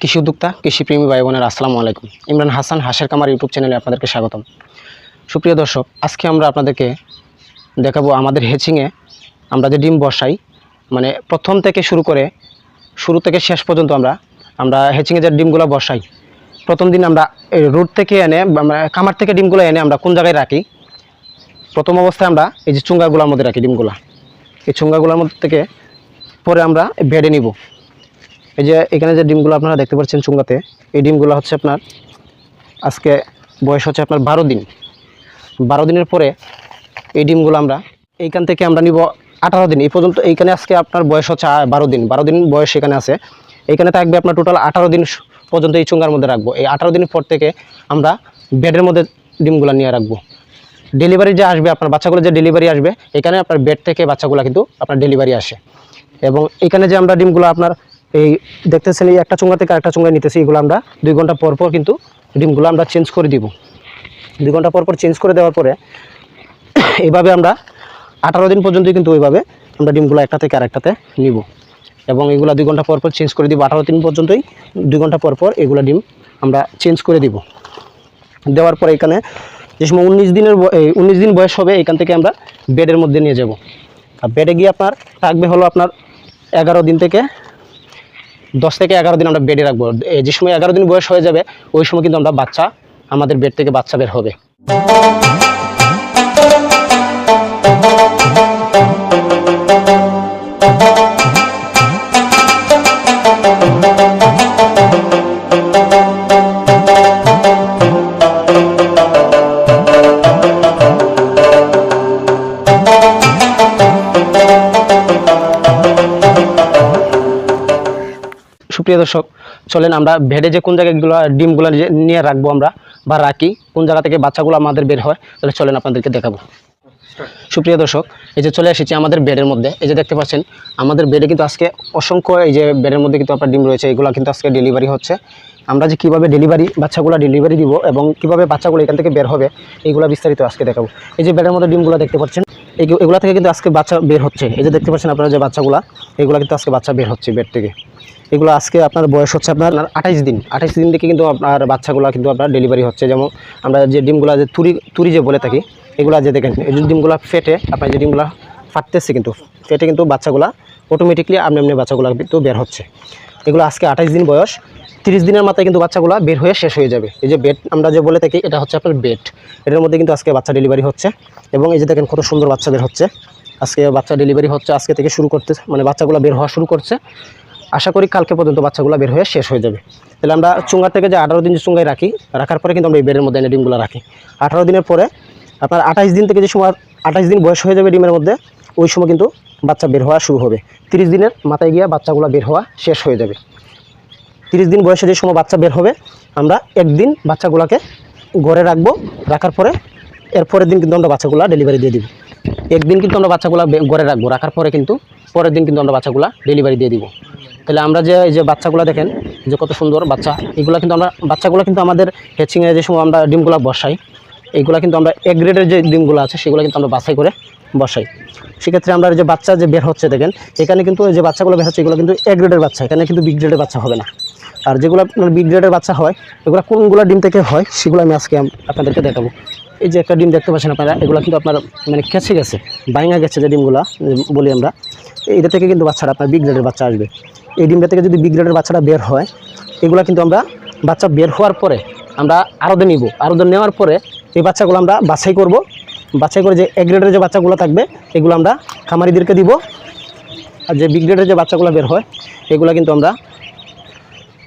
কৃষি উদ্যোক্তা, কৃষিপ্রেমী ভাই বোনের আসসালামু আলাইকুম। ইমরান হাসান, হাসের কামার ইউটিউব চ্যানেলে আপনাদেরকে স্বাগতম। সুপ্রিয় দর্শক, আজকে আমরা আপনাদেরকে দেখাবো আমাদের হেচিংয়ে আমরা যে ডিম বসাই মানে প্রথম থেকে শুরু করে শুরু থেকে শেষ পর্যন্ত আমরা আমরা হেচিংয়ে যে ডিমগুলো বসাই, প্রথম দিন আমরা রুট থেকে এনে আমরা কামার থেকে ডিমগুলো এনে আমরা কোন জায়গায় রাখি? প্রথম অবস্থায় আমরা এই যে চুঙ্গাগুলোর মধ্যে রাখি ডিমগুলা। এই চুঙ্গাগুলোর মধ্যে থেকে পরে আমরা বেডে নিব। এই যে এখানে যে ডিমগুলো আপনারা দেখতে পাচ্ছেন চুঙ্গাতে, এই ডিমগুলো হচ্ছে আপনার আজকে বয়স হচ্ছে আপনার বারো দিন। বারো দিনের পরে এই ডিমগুলো আমরা এইখান থেকে আমরা নিব আঠারো দিন। এই পর্যন্ত এইখানে আজকে আপনার বয়স হচ্ছে বারো দিন। বারো দিন বয়স এখানে আছে। এখানে থাকবে আপনার টোটাল আঠারো দিন পর্যন্ত এই চুঙ্গার মধ্যে রাখব। এই আঠারো দিনের পর থেকে আমরা বেডের মধ্যে ডিমগুলো নিয়ে রাখব। ডেলিভারি যে আসবে, আপনার বাচ্চাগুলো যে ডেলিভারি আসবে, এখানে আপনার বেড থেকে বাচ্চাগুলো কিন্তু আপনার ডেলিভারি আসে। এবং এখানে যে আমরা ডিমগুলো আপনার এই দেখতেছেন এই একটা চুঙ্গা থেকে আরেকটা চুঙ্গা নিতেছি এগুলো আমরা। দুই ঘণ্টা পর পর কিন্তু ডিমগুলো আমরা চেঞ্জ করে দিব। দুই ঘণ্টা পর পর চেঞ্জ করে দেওয়ার পরে এইভাবে আমরা আঠারো দিন পর্যন্ত কিন্তু ওইভাবে আমরা ডিমগুলো একটা থেকে আরেকটাতে নিব। এবং এগুলো দুই ঘণ্টা পর পর চেঞ্জ করে দিব। আঠারো দিন পর্যন্তই দুই ঘণ্টা পর পর এগুলো ডিম আমরা চেঞ্জ করে দিব। দেওয়ার পরে এখানে যে সময় উনিশ দিনের উনিশ দিন বয়স হবে, এখান থেকে আমরা বেডের মধ্যে নিয়ে যাব। আর বেডে গিয়ে আপনার থাকবে হলো আপনার এগারো দিন থেকে দশ থেকে এগারো দিন আমরা বেডে রাখব। যে সময় এগারো দিন বয়স হয়ে যাবে, ওই সময় কিন্তু আমরা বাচ্চা, আমাদের বেড থেকে বাচ্চা বের হবে। সুপ্রিয় দর্শক, চলেন আমরা ভেডে যে কোন জায়গাগুলো ডিমগুলো নিয়ে রাখব আমরা বা রাখি, কোন জায়গা থেকে বাচ্চাগুলো আমাদের বের হয়, তাহলে চলেন আপনাদেরকে দেখাবো। সুপ্রিয় দর্শক, এই যে চলে এসেছি আমাদের বেডের মধ্যে, এই যে দেখতে পাচ্ছেন, আমাদের বেডে কিন্তু আজকে অসংখ্য এই যে বেডের মধ্যে কিন্তু আপনার ডিম রয়েছে, এগুলো কিন্তু আজকে ডেলিভারি হচ্ছে। আমরা যে কীভাবে ডেলিভারি বাচ্চাগুলো ডেলিভারি দিব এবং কীভাবে বাচ্চাগুলো এখান থেকে বের হবে এইগুলো বিস্তারিত আজকে দেখাবো। এই যে বেডের মধ্যে ডিমগুলো দেখতে পাচ্ছেন, এগু- এগুলো থেকে কিন্তু আজকে বাচ্চা বের হচ্ছে। এই যে দেখতে পাচ্ছেন আপনারা যে বাচ্চাগুলো, এগুলো কিন্তু আজকে বাচ্চা বের হচ্ছে বেড থেকে। এগুলো আজকে আপনার বয়স হচ্ছে আপনার আঠাইশ দিন। আঠাইশ দিন থেকে কিন্তু আপনার বাচ্চাগুলো কিন্তু আপনার ডেলিভারি হচ্ছে। যেমন আমরা যে ডিমগুলো যে তুরি তুরি যে বলে থাকি, এগুলো যে দেখেন, এই ডিমগুলো ফেটে আপনার যে ডিমগুলো ফাটতেছে কিন্তু, ফেটে কিন্তু বাচ্চাগুলো অটোমেটিকলি আপনি এমনি বাচ্চাগুলো কিন্তু বের হচ্ছে। এগুলো আজকে আঠাইশ দিন বয়স, তিরিশ দিনের মাথায় কিন্তু বাচ্চাগুলো বের হয়ে শেষ হয়ে যাবে। এই যে বেড আমরা যে বলে থাকি, এটা হচ্ছে আপনার বেড এটার মধ্যে কিন্তু আজকে বাচ্চা ডেলিভারি হচ্ছে। এবং এই যে দেখেন, কত সুন্দর বাচ্চা বের হচ্ছে। আজকে বাচ্চা ডেলিভারি হচ্ছে, আজকে থেকে শুরু করতে মানে বাচ্চাগুলো বের হওয়া শুরু করছে। আশা করি কালকে পর্যন্ত বাচ্চাগুলো বের হয়ে শেষ হয়ে যাবে। তাহলে আমরা চুঙ্গা থেকে যে আঠারো দিন চুঙ্গায় রাখি, রাখার পরে কিন্তু আমরা এই বেডের মধ্যে এনে ডিমগুলো রাখি। আঠারো দিনের পরে আপনার আঠাইশ দিন থেকে যে সময় আঠাইশ দিন বয়স হয়ে যাবে ডিমের মধ্যে, ওই সময় কিন্তু বাচ্চা বের হওয়া শুরু হবে। তিরিশ দিনের মাথায় গিয়ে বাচ্চাগুলো বের হওয়া শেষ হয়ে যাবে। তিরিশ দিন বয়সে যে সময় বাচ্চা বের হবে, আমরা একদিন বাচ্চাগুলোকে ঘরে রাখব, রাখার পরে এরপরের দিন কিন্তু আমরা বাচ্চাগুলো ডেলিভারি দিয়ে দিব। একদিন কিন্তু আমরা বাচ্চাগুলো ঘরে রাখব, রাখার পরে কিন্তু পরের দিন কিন্তু আমরা বাচ্চাগুলো ডেলিভারি দিয়ে দিব। তাহলে আমরা যে এই যে বাচ্চাগুলো দেখেন যে কত সুন্দর বাচ্চা, এগুলো কিন্তু আমরা বাচ্চাগুলো কিন্তু আমাদের হেচিংয়ে যে সময় আমরা ডিমগুলো বসাই এইগুলো কিন্তু আমরা এক গ্রেডের যে ডিমগুলো আছে, সেগুলো কিন্তু আমরা বাছাই করে বসাই। সেক্ষেত্রে আমরা যে বাচ্চা যে বের হচ্ছে দেখেন, এখানে কিন্তু যে বাচ্চাগুলো বের হচ্ছে, এগুলো কিন্তু এ গ্রেডের বাচ্চা, এখানে কিন্তু বি গ্রেডের বাচ্চা হবে না। আর যেগুলো আপনার বি গ্রেডের বাচ্চা হয়, এগুলো কোনগুলো ডিম থেকে হয়, সেগুলো আমি আজকে আপনাদেরকে দেখাবো। এই যে একটা ডিম দেখতে পাচ্ছেন আপনারা, এগুলো কিন্তু আপনার মানে কেছে গেছে বাইঙা গেছে যে ডিমগুলো বলি আমরা। এটা থেকে কিন্তু বাচ্চাটা আপনার বি গ্রেডের বাচ্চা আসবে। এই ডিমটা থেকে যদি বিগ গ্রেডের বাচ্চাটা বের হয়, এগুলো কিন্তু আমরা বাচ্চা বের হওয়ার পরে আমরা আরদে নিব। আরদে নেওয়ার পরে এই বাচ্চাগুলো আমরা বাছাই করব। বাছাই করে যে এ গ্রেডের যে বাচ্চাগুলো থাকবে, এগুলো আমরা খামারিদেরকে দিব। আর যে বিগ গ্রেডের যে বাচ্চাগুলো বের হয়, এগুলো কিন্তু আমরা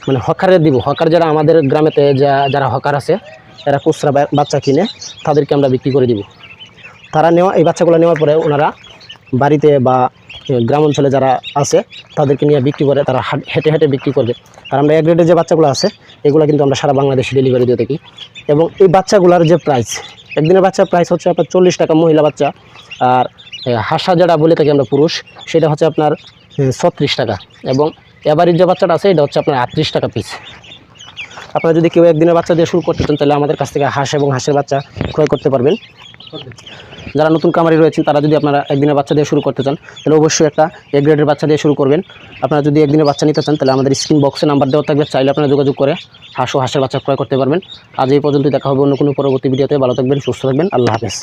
মানে হকারে দিব। হকার যারা আমাদের গ্রামেতে যা, যারা হকার আছে, এরা খুচরা বাচ্চা কিনে তাদেরকে আমরা বিক্রি করে দিব। তারা নেওয়া, এই বাচ্চাগুলো নেওয়ার পরে ওনারা বাড়িতে বা গ্রাম অঞ্চলে যারা আছে, তাদেরকে নিয়ে বিক্রি করে তারা হাট- হেঁটে বিক্রি করবে। আর আমরা এক গ্রেডের যে বাচ্চাগুলো আছে, এগুলো কিন্তু আমরা সারা বাংলাদেশে ডেলিভারি দিয়ে থাকি। এবং এই বাচ্চাগুলোর যে প্রাইস একদিনের বাচ্চার প্রাইস হচ্ছে আপনার চল্লিশ টাকা মহিলা বাচ্চা, আর হাসা যেটা বলে থাকি আমরা পুরুষ, সেটা হচ্ছে আপনার ছত্রিশ টাকা। এবং এবারের যে বাচ্চাটা আছে, এটা হচ্ছে আপনার আটত্রিশ টাকা পিস আপনারা যদি কেউ একদিনের বাচ্চা দিয়ে শুরু করতে চান, তাহলে আমাদের কাছ থেকে হাঁস এবং হাঁসের বাচ্চা ক্রয় করতে পারবেন। যারা নতুন কামারি রয়েছেন, তারা যদি আপনারা একদিনের বাচ্চা দিয়ে শুরু করতে চান, তাহলে অবশ্যই একটা এ গ্রেডের বাচ্চা দিয়ে শুরু করবেন। আপনারা যদি একদিনের বাচ্চা নিতে চান, তাহলে আমাদের স্ক্রিন বক্সে নাম্বার দেওয়া থাকবে, চাইলে আপনারা যোগাযোগ করে হাঁস ও হাঁসের বাচ্চা ক্রয় করতে পারবেন। আজ এই পর্যন্ত দেখা হবে অন্য কোনো পরবর্তী ভিডিওতে। ভালো থাকবেন, সুস্থ থাকবেন। আল্লাহ হাফেজ।